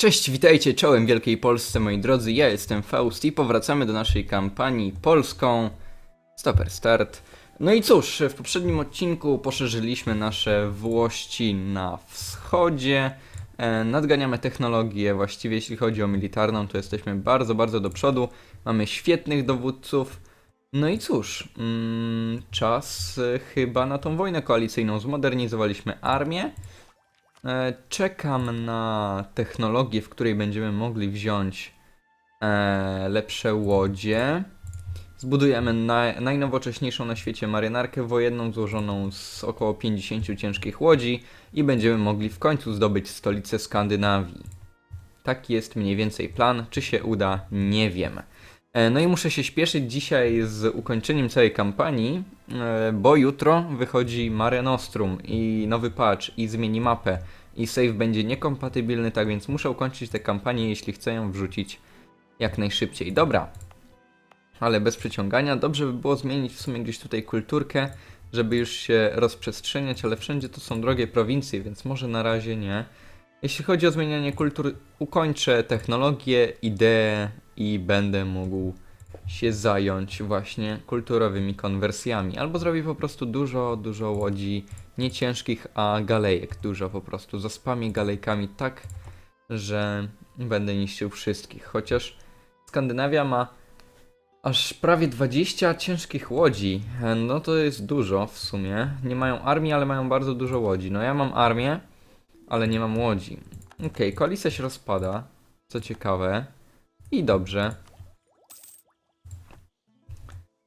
Cześć, witajcie czołem Wielkiej Polsce, moi drodzy. Ja jestem Faust i powracamy do naszej kampanii polską Stopper Start. No i cóż, w poprzednim odcinku poszerzyliśmy nasze włości na wschodzie. E, nadganiamy technologię, właściwie jeśli chodzi o militarną, to jesteśmy bardzo, bardzo do przodu. Mamy świetnych dowódców. No i cóż, mm, czas chyba na tą wojnę koalicyjną. Zmodernizowaliśmy armię. E, Czekam na technologię, w której będziemy mogli wziąć e, lepsze łodzie. Zbudujemy naj, najnowocześniejszą na świecie marynarkę wojenną złożoną z około 50 ciężkich łodzi i będziemy mogli w końcu zdobyć stolicę Skandynawii. Taki jest mniej więcej plan. Czy się uda? Nie wiem. E, No i muszę się śpieszyć dzisiaj z ukończeniem całej kampanii, e, bo jutro wychodzi Mare Nostrum i nowy patch i zmieni mapę i save będzie niekompatybilny, tak więc muszę ukończyć tę kampanię, jeśli chcę ją wrzucić jak najszybciej. Dobra, ale bez przeciągania. Dobrze by było zmienić w sumie gdzieś tutaj kulturkę, żeby już się rozprzestrzeniać, ale wszędzie to są drogie prowincje, więc może na razie nie. Jeśli chodzi o zmienianie kultur, ukończę technologię, ideę i będę mógł się zająć właśnie kulturowymi konwersjami. Albo zrobię po prostu dużo, dużo łodzi nie ciężkich, a galejek dużo po prostu. Zaspamię galejkami tak, że będę niszczył wszystkich. Chociaż Skandynawia ma aż prawie 20 ciężkich łodzi. No to jest dużo w sumie. Nie mają armii, ale mają bardzo dużo łodzi. No ja mam armię, ale nie mam łodzi. Okej, koalicja się rozpada. Co ciekawe. I dobrze.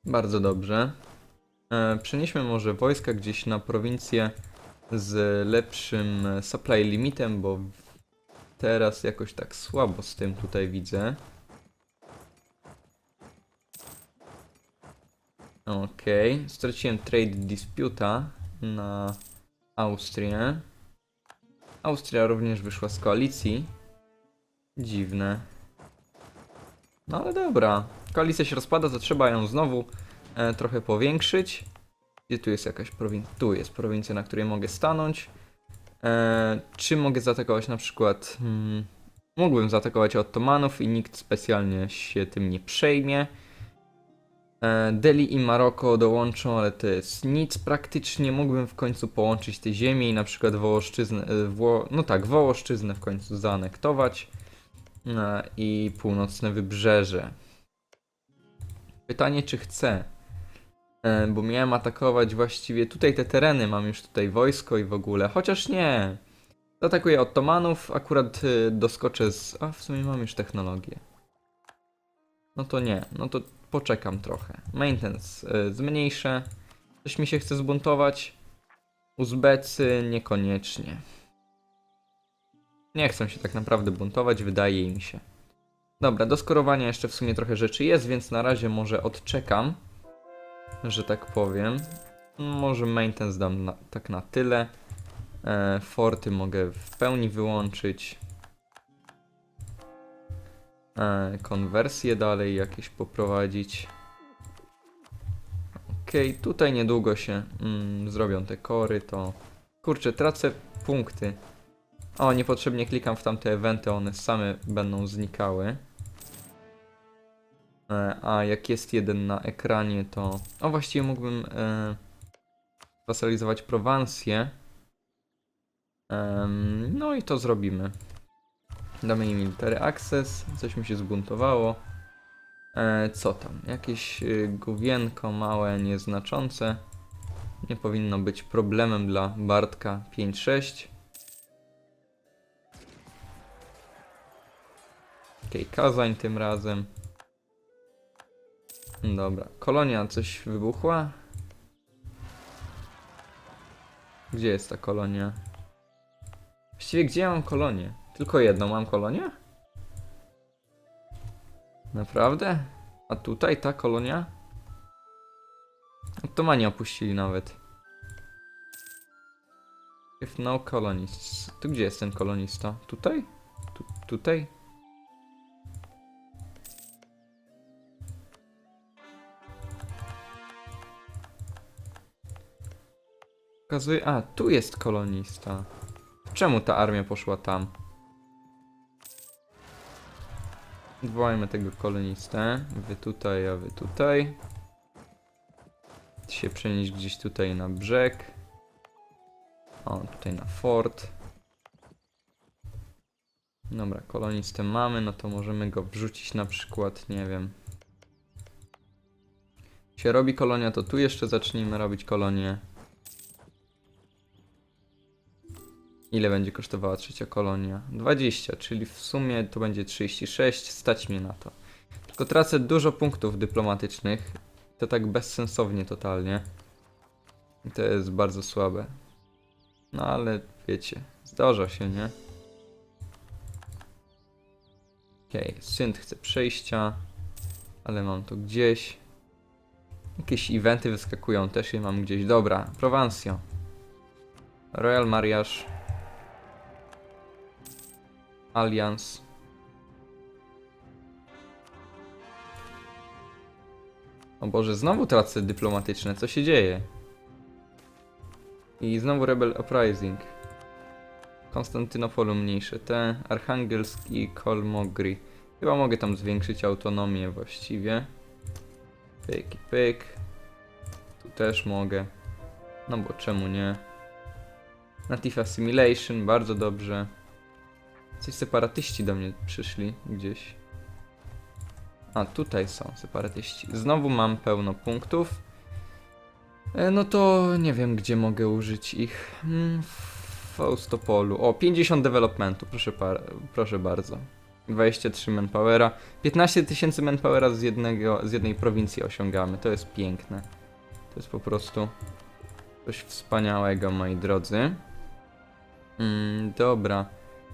Bardzo dobrze. E, przenieśmy może wojska gdzieś na prowincję z lepszym e, supply limitem, bo teraz jakoś tak słabo z tym tutaj widzę. Okej, straciłem trade disputa na Austrię. Austria również wyszła z koalicji. Dziwne. No ale dobra. Koalicja się rozpada, to trzeba ją znowu e, trochę powiększyć. Gdzie tu jest jakaś prowincja? Tu jest prowincja, na której mogę stanąć. E, czy mogę zaatakować na przykład... Hmm, mógłbym zaatakować Ottomanów i nikt specjalnie się tym nie przejmie. E, Delhi i Maroko dołączą, ale to jest nic praktycznie. Mógłbym w końcu połączyć te ziemie i na przykład Wołoszczyznę, e, Wło, no tak, Wołoszczyznę w końcu zaanektować e, i północne wybrzeże. Pytanie, czy chcę? Bo miałem atakować właściwie tutaj te tereny, mam już tutaj wojsko i w ogóle, chociaż nie. Zaatakuję Ottomanów, akurat doskoczę z... A, w sumie mam już technologię. No to nie, no to poczekam trochę. Maintenance y, zmniejszę. Coś mi się chce zbuntować. Uzbecy niekoniecznie. Nie chcą się tak naprawdę buntować, wydaje mi się. Dobra, do skorowania jeszcze w sumie trochę rzeczy jest, więc na razie może odczekam, że tak powiem. Może maintenance dam na, tak na tyle. E, forty mogę w pełni wyłączyć. E, konwersje dalej jakieś poprowadzić. Okej, tutaj niedługo się mm, zrobią te kory, to... Kurczę, tracę punkty. O, niepotrzebnie klikam w tamte eventy, one same będą znikały. E, a jak jest jeden na ekranie, to... O, właściwie mógłbym e, wasalizować Prowansję. Em, no i to zrobimy. Damy im military access, coś mi się zbuntowało. E, co tam? Jakieś y, gówienko małe, nieznaczące. Nie powinno być problemem dla Bartka 5-6. Okej, Kazań tym razem. Dobra, kolonia coś wybuchła? Gdzie jest ta kolonia? Właściwie gdzie ja mam kolonię? Tylko jedną mam kolonię? Naprawdę? A tutaj ta kolonia? Ottomani opuścili nawet. If no colonists. Tu gdzie jest ten kolonista? Tutaj? Tu, tutaj? Pokazuje... A, tu jest kolonista. Czemu ta armia poszła tam? Odwołajmy tego kolonistę. Wy tutaj, a wy tutaj. Się przenieść gdzieś tutaj na brzeg. O, tutaj na fort. Dobra, kolonistę mamy, no to możemy go wrzucić na przykład, nie wiem. Się robi kolonia, to tu jeszcze zacznijmy robić kolonię. Ile będzie kosztowała trzecia kolonia? 20, czyli w sumie to będzie 36, stać mnie na to. Tylko tracę dużo punktów dyplomatycznych. To tak bezsensownie totalnie. I to jest bardzo słabe. No ale wiecie, zdarza się, nie? Okej, Synt chce przejścia, ale mam to gdzieś. Jakieś eventy wyskakują, też je mam gdzieś. Dobra, Provencio. Royal Mariage. Alliance. O Boże, znowu tracę dyplomatyczne, co się dzieje? I znowu Rebel Uprising. Konstantynopolu mniejsze te, Archangelsk i Kolmogri. Chyba mogę tam zwiększyć autonomię właściwie. Pyk i pyk. Tu też mogę. No bo czemu nie? Native Assimilation, bardzo dobrze. Coś separatyści do mnie przyszli gdzieś. A, tutaj są separatyści. Znowu mam pełno punktów. E, No to nie wiem, gdzie mogę użyć ich. Hmm, w Faustopolu. O, 50 developmentu, proszę, proszę bardzo. 23 manpowera. 15 tysięcy manpowera z, jednego, z jednej prowincji osiągamy. To jest piękne. To jest po prostu coś wspaniałego, moi drodzy. Mm, dobra.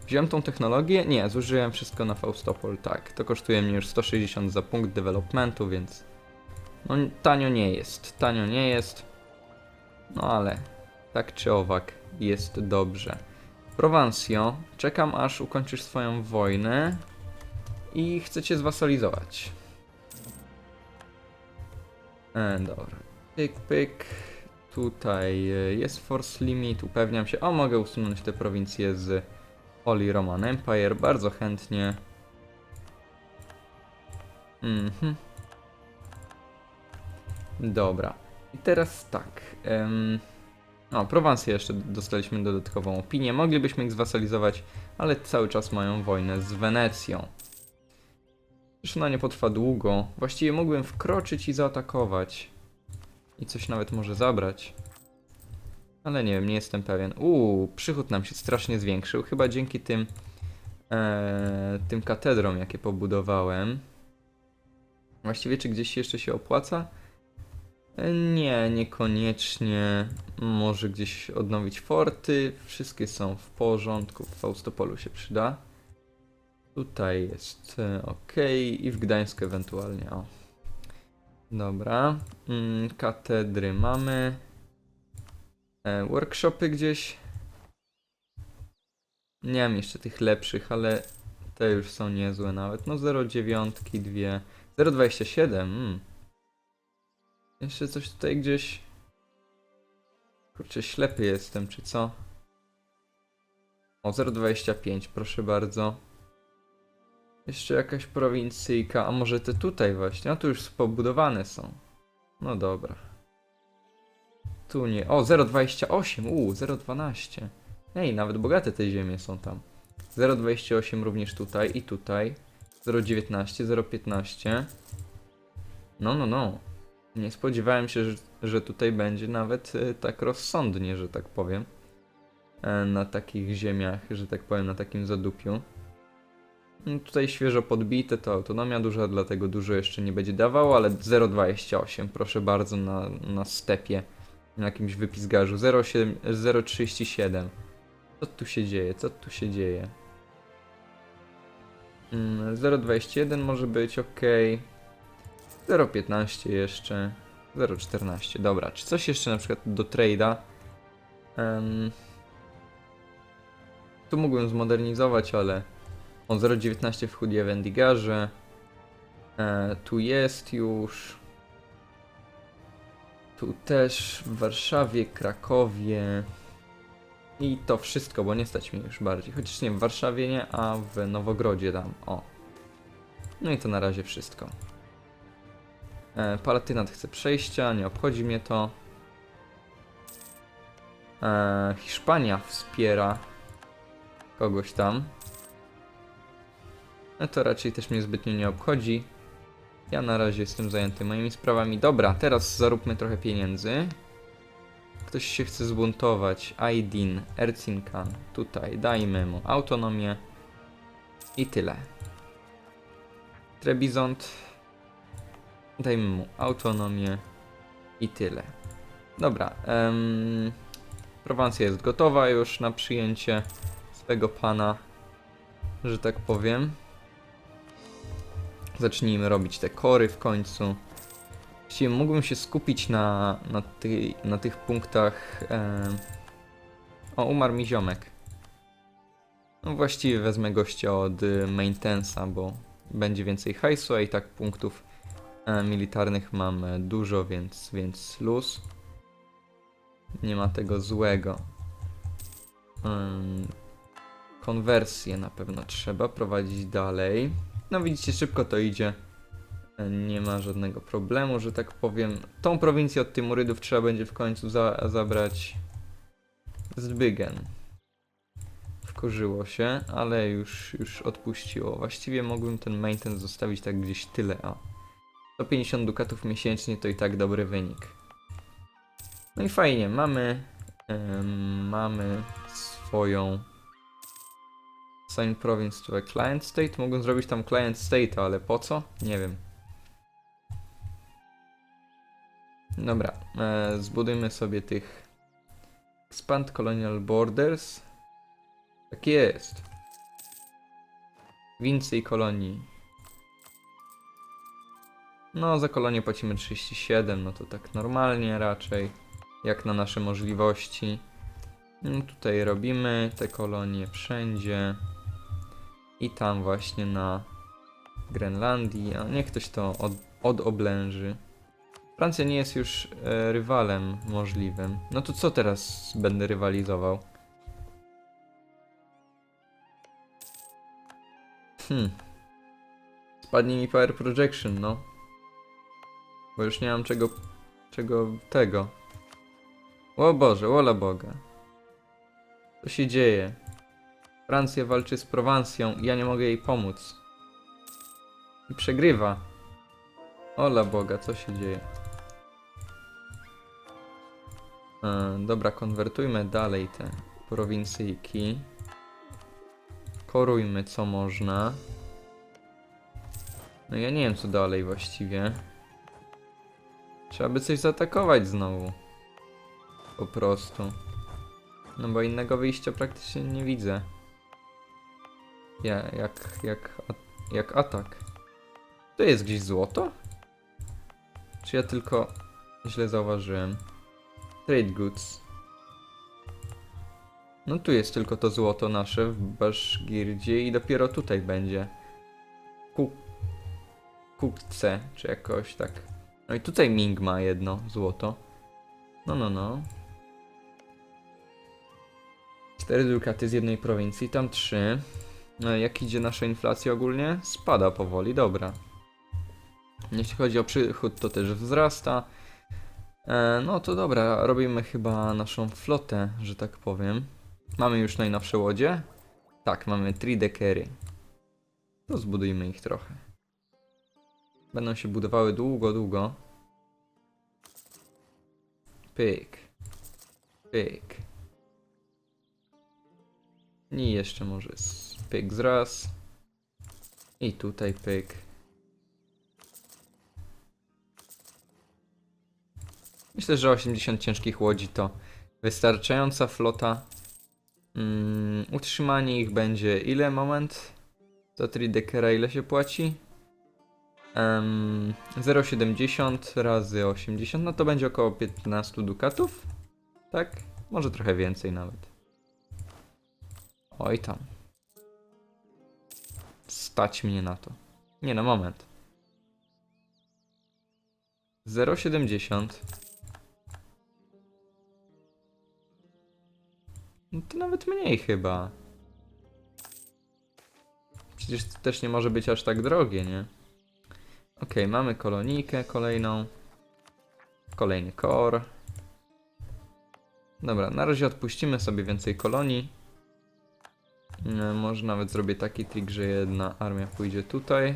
Wziąłem tą technologię? Nie, zużyłem wszystko na Faustopol, tak. To kosztuje mnie już 160 za punkt developmentu, więc... No tanio nie jest, tanio nie jest. No ale tak czy owak jest dobrze. Provencio, czekam aż ukończysz swoją wojnę i chcę cię zwasalizować. E, dobra. Pyk, pyk. Tutaj e, jest force limit, upewniam się. O, mogę usunąć te prowincje z Holy Roman Empire, bardzo chętnie. Mhm. Dobra. I teraz tak. Um, o, Prowansję jeszcze dostaliśmy dodatkową opinię. Moglibyśmy ich zwasalizować, ale cały czas mają wojnę z Wenecją. Zresztą ona nie potrwa długo. Właściwie mógłbym wkroczyć i zaatakować. I coś nawet może zabrać. Ale nie wiem, nie jestem pewien. Uuu, przychód nam się strasznie zwiększył. Chyba dzięki tym, e, tym katedrom, jakie pobudowałem. Właściwie, czy gdzieś jeszcze się opłaca? E, Nie, niekoniecznie. Może gdzieś odnowić forty. Wszystkie są w porządku. W Faustopolu się przyda. Tutaj jest e, ok. I w Gdańsku ewentualnie. O. Dobra. Mm, katedry mamy. E, workshopy gdzieś. Nie mam jeszcze tych lepszych, ale te już są niezłe nawet. No 0,9, 2. 0,27. Mm. Jeszcze coś tutaj gdzieś. Kurczę, ślepy jestem, czy co? O, 0,25, proszę bardzo. Jeszcze jakaś prowincyjka, a może te tutaj właśnie? A tu już pobudowane są. No dobra. Tu nie. O, 0,28. Uuu, 0,12. Ej, nawet bogate te ziemie są tam. 0,28 również tutaj i tutaj. 0,19, 0,15. No, no, no. Nie spodziewałem się, że, że tutaj będzie nawet e, tak rozsądnie, że tak powiem. E, na takich ziemiach, że tak powiem, na takim zadupiu. No, tutaj świeżo podbite, to autonomia duża, dlatego dużo jeszcze nie będzie dawało, ale 0,28, proszę bardzo, na, na stepie, na jakimś wypizgarzu. 0,7 0,37. Co tu się dzieje? Co tu się dzieje? Mm, 0,21 może być ok. 0,15 jeszcze. 0,14. Dobra, czy coś jeszcze na przykład do trade'a? Em, tu mógłbym zmodernizować, ale o 0,19 w Hudzie Wendigarze. E, tu jest już. Tu też w Warszawie, Krakowie. I to wszystko, bo nie stać mnie już bardziej. Chociaż nie, w Warszawie nie, a w Nowogrodzie dam. O. No i to na razie wszystko. E, Palatynat chce przejścia, nie obchodzi mnie to. E, Hiszpania wspiera kogoś tam. No to raczej też mnie zbytnio nie obchodzi. Ja na razie jestem zajęty moimi sprawami. Dobra, teraz zaróbmy trochę pieniędzy. Ktoś się chce zbuntować. Aidin, Ercinkan. Tutaj dajmy mu autonomię. I tyle. Trebizond. Dajmy mu autonomię. I tyle. Dobra. Prowansja jest gotowa już na przyjęcie swego pana, że tak powiem. Zacznijmy robić te kory w końcu. Właściwie mógłbym się skupić na, na, ty, na tych punktach. em, O, umarł mi ziomek. No właściwie wezmę gościa od y, maintenance'a, bo będzie więcej hajsu, a i tak punktów e, militarnych mam e, dużo, więc, więc luz. Nie ma tego złego. Ym, konwersję na pewno trzeba prowadzić dalej. No widzicie, szybko to idzie. E, Nie ma żadnego problemu, że tak powiem. Tą prowincję od Tymurydów trzeba będzie w końcu za zabrać Zbygen. Wkurzyło się, ale już, już odpuściło. Właściwie mógłbym ten maintenance zostawić tak gdzieś tyle, a 150 dukatów miesięcznie to i tak dobry wynik. No i fajnie, mamy em, mamy swoją Sign Province to Client State. Mogą zrobić tam Client State, ale po co? Nie wiem. Dobra, e, zbudujmy sobie tych Expand Colonial Borders. Tak jest. Więcej kolonii. No, za kolonię płacimy 37, no to tak normalnie raczej, jak na nasze możliwości. No, tutaj robimy te kolonie wszędzie. I tam właśnie na Grenlandii, a niech ktoś to od, odoblęży. Francja nie jest już e, rywalem możliwym. No to co teraz będę rywalizował? Hmm. Spadnie mi Power Projection, no. Bo już nie mam czego, czego tego. O Boże, wola Boga. Co się dzieje? Francja walczy z Prowansją i ja nie mogę jej pomóc. I przegrywa. Ola Boga, co się dzieje? E, dobra, konwertujmy dalej te prowincyjki. Korujmy co można. No ja nie wiem co dalej właściwie. Trzeba by coś zaatakować znowu. Po prostu. No bo innego wyjścia praktycznie nie widzę. Ja, jak, jak, jak atak. To jest gdzieś złoto? Czy ja tylko źle zauważyłem? Trade goods. No tu jest tylko to złoto nasze w Baszgirdzie i dopiero tutaj będzie. Ku... Kukce, czy jakoś tak. No i tutaj Ming ma jedno złoto. No, no, no. Cztery dukaty z jednej prowincji, tam trzy. No, jak idzie nasza inflacja ogólnie? Spada powoli, dobra. Jeśli chodzi o przychód, to też wzrasta. E, no to dobra, robimy chyba naszą flotę, że tak powiem. Mamy już najnowsze łodzie? Tak, mamy tridekery. To zbudujmy ich trochę. Będą się budowały długo, długo. Pyk. Pyk. I jeszcze może pyk z raz. I tutaj pyk. Myślę, że 80 ciężkich łodzi to wystarczająca flota. Mm, utrzymanie ich będzie ile moment? Za Tridekera ile się płaci? Um, 0,70 razy 80, no to będzie około 15 dukatów. Tak? Może trochę więcej nawet. Oj tam. Stać mnie na to. Nie no, moment. 0,70 No to nawet mniej chyba. Przecież to też nie może być aż tak drogie, nie? Okej, mamy kolonijkę kolejną. Kolejny core. Dobra, na razie odpuścimy sobie więcej kolonii. E, Może nawet zrobię taki trik, że jedna armia pójdzie tutaj,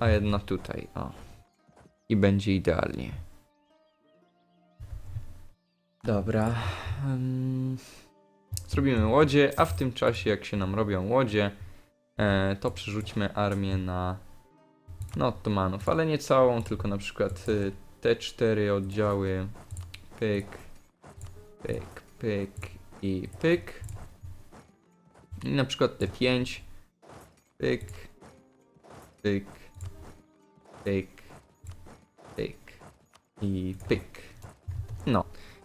a jedna tutaj. O. I będzie idealnie. Dobra. Zrobimy łodzie, a w tym czasie, jak się nam robią łodzie, e, to przerzućmy armię na, na Ottomanów, ale nie całą, tylko na przykład y, te cztery oddziały. Pyk, pyk, pyk i pyk. I na przykład te pięć. Pyk, pyk, pyk, pyk i pyk. No.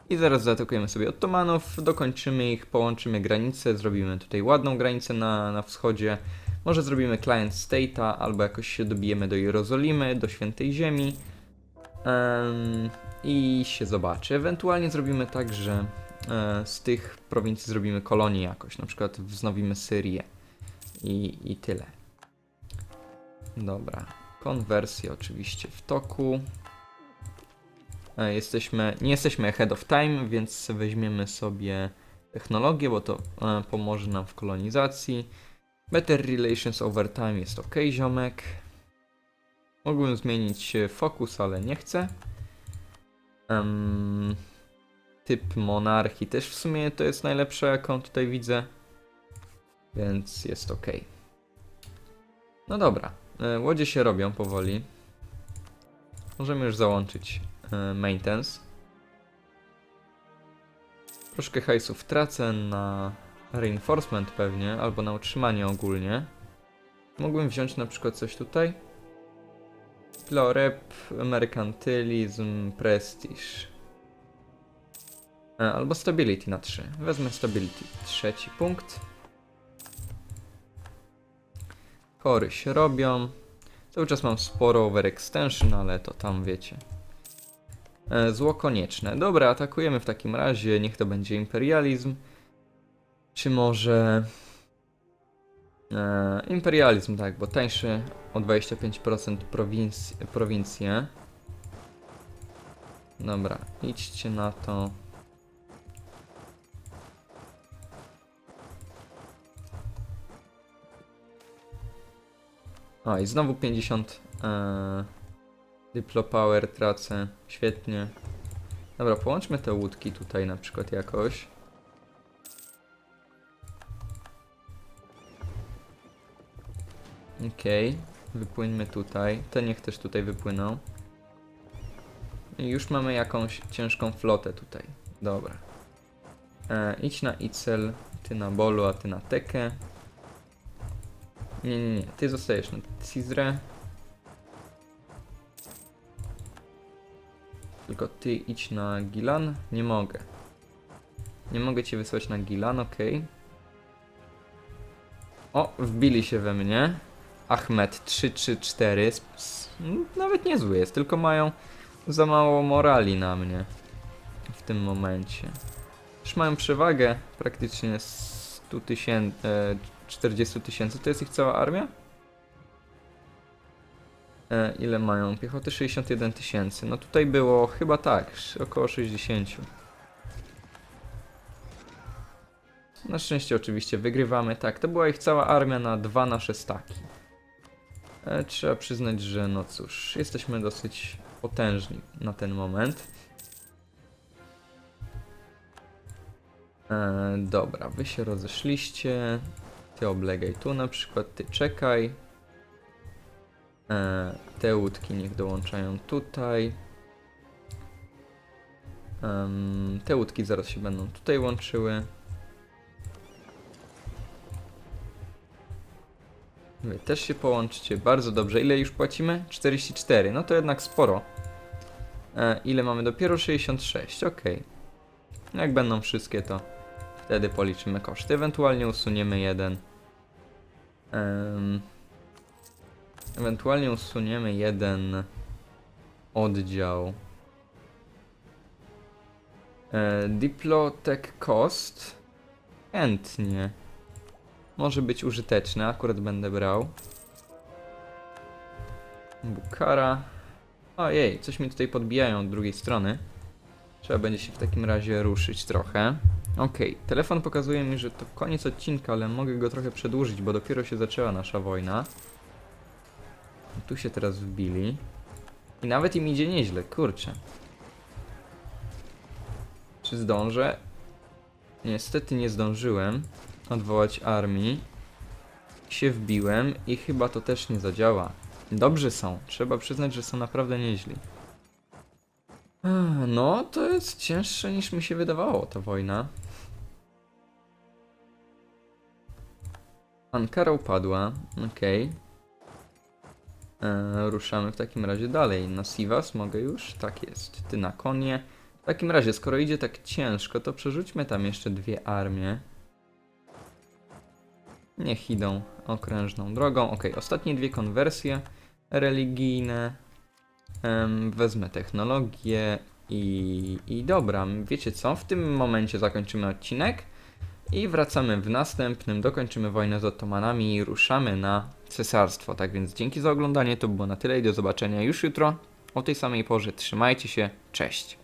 I zaraz zaatakujemy sobie Ottomanów, dokończymy ich, połączymy granice, zrobimy tutaj ładną granicę na, na wschodzie. Może zrobimy client state'a, albo jakoś się dobijemy do Jerozolimy, do Świętej Ziemi. Em, I się zobaczy. Ewentualnie zrobimy tak, że z tych prowincji zrobimy kolonię jakoś, na przykład wznowimy Syrię. I, i tyle. Dobra. Konwersja oczywiście w toku. E, Jesteśmy, nie jesteśmy ahead of time, więc weźmiemy sobie technologię, bo to e, pomoże nam w kolonizacji. Better relations over time jest ok, ziomek. Mógłbym zmienić e, fokus, ale nie chcę. Em, typ monarchii też w sumie to jest najlepsze, jaką tutaj widzę. Więc jest ok. No dobra, e, łodzie się robią powoli. Możemy już załączyć e, maintenance. Troszkę hajsów tracę na reinforcement pewnie, albo na utrzymanie ogólnie. Mógłbym wziąć na przykład coś tutaj. Florep, merkantylizm, prestiż. E, Albo stability na 3. Wezmę stability. Trzeci punkt. Kory się robią. Cały czas mam sporo overextension, ale to tam wiecie. E, Zło konieczne. Dobra, atakujemy w takim razie. Niech to będzie imperializm. Czy może. E, imperializm, tak, bo tańszy o 25% prowinc prowincje. Dobra, idźcie na to. O, i znowu 50 e, Diplo Power tracę. Świetnie. Dobra, połączmy te łódki tutaj na przykład jakoś. Okej, wypłyńmy tutaj. Te niech też tutaj wypłyną. I już mamy jakąś ciężką flotę tutaj. Dobra. E, idź na Icel, ty na Bolu, a ty na Tekę. Nie, nie, nie. Ty zostajesz na Cizre. Tylko ty idź na Gilan. Nie mogę. Nie mogę cię wysłać na Gilan, okej. O, wbili się we mnie. Ahmed 334. Sp- s- n- Nawet niezły jest, tylko mają za mało morali na mnie. W tym momencie. Już mają przewagę praktycznie 100 tysięcy. 40 tysięcy. To jest ich cała armia? E, ile mają? Piechoty 61 tysięcy. No tutaj było chyba tak, około 60. Na szczęście oczywiście wygrywamy. Tak, to była ich cała armia na dwa nasze staki. E, trzeba przyznać, że no cóż, jesteśmy dosyć potężni na ten moment. E, dobra, wy się rozeszliście. Ty oblegaj tu na przykład, ty czekaj. E, te łódki niech dołączają tutaj. Te łódki zaraz się będą tutaj łączyły. Wy też się połączcie, bardzo dobrze. Ile już płacimy? 44, no to jednak sporo. E, ile mamy? Dopiero 66, ok. Jak będą wszystkie, to wtedy policzymy koszty. Ewentualnie usuniemy jeden. Em, ewentualnie usuniemy jeden oddział. E, Diplotech Cost. Chętnie. może być użyteczne, akurat będę brał. Bukara. Ojej, coś mi tutaj podbijają od drugiej strony. Trzeba będzie się w takim razie ruszyć trochę. Okej, telefon pokazuje mi, że to koniec odcinka, ale mogę go trochę przedłużyć, bo dopiero się zaczęła nasza wojna. Tu się teraz wbili. I nawet im idzie nieźle, kurczę. Czy zdążę? Niestety nie zdążyłem odwołać armii. Się wbiłem i chyba to też nie zadziała. Dobrzy są, trzeba przyznać, że są naprawdę nieźli. No, to jest cięższe niż mi się wydawało ta wojna. Ankara upadła, okej. E, Ruszamy w takim razie dalej. Na Sivas mogę już? Tak jest. Ty na konie. W takim razie, skoro idzie tak ciężko, to przerzućmy tam jeszcze dwie armie. Niech idą okrężną drogą. Ok, ostatnie dwie konwersje religijne. Wezmę technologię i, i dobra, wiecie co? W tym momencie zakończymy odcinek i wracamy w następnym. Dokończymy wojnę z Ottomanami i ruszamy na cesarstwo. Tak więc dzięki za oglądanie. To było na tyle i do zobaczenia już jutro o tej samej porze. Trzymajcie się. Cześć.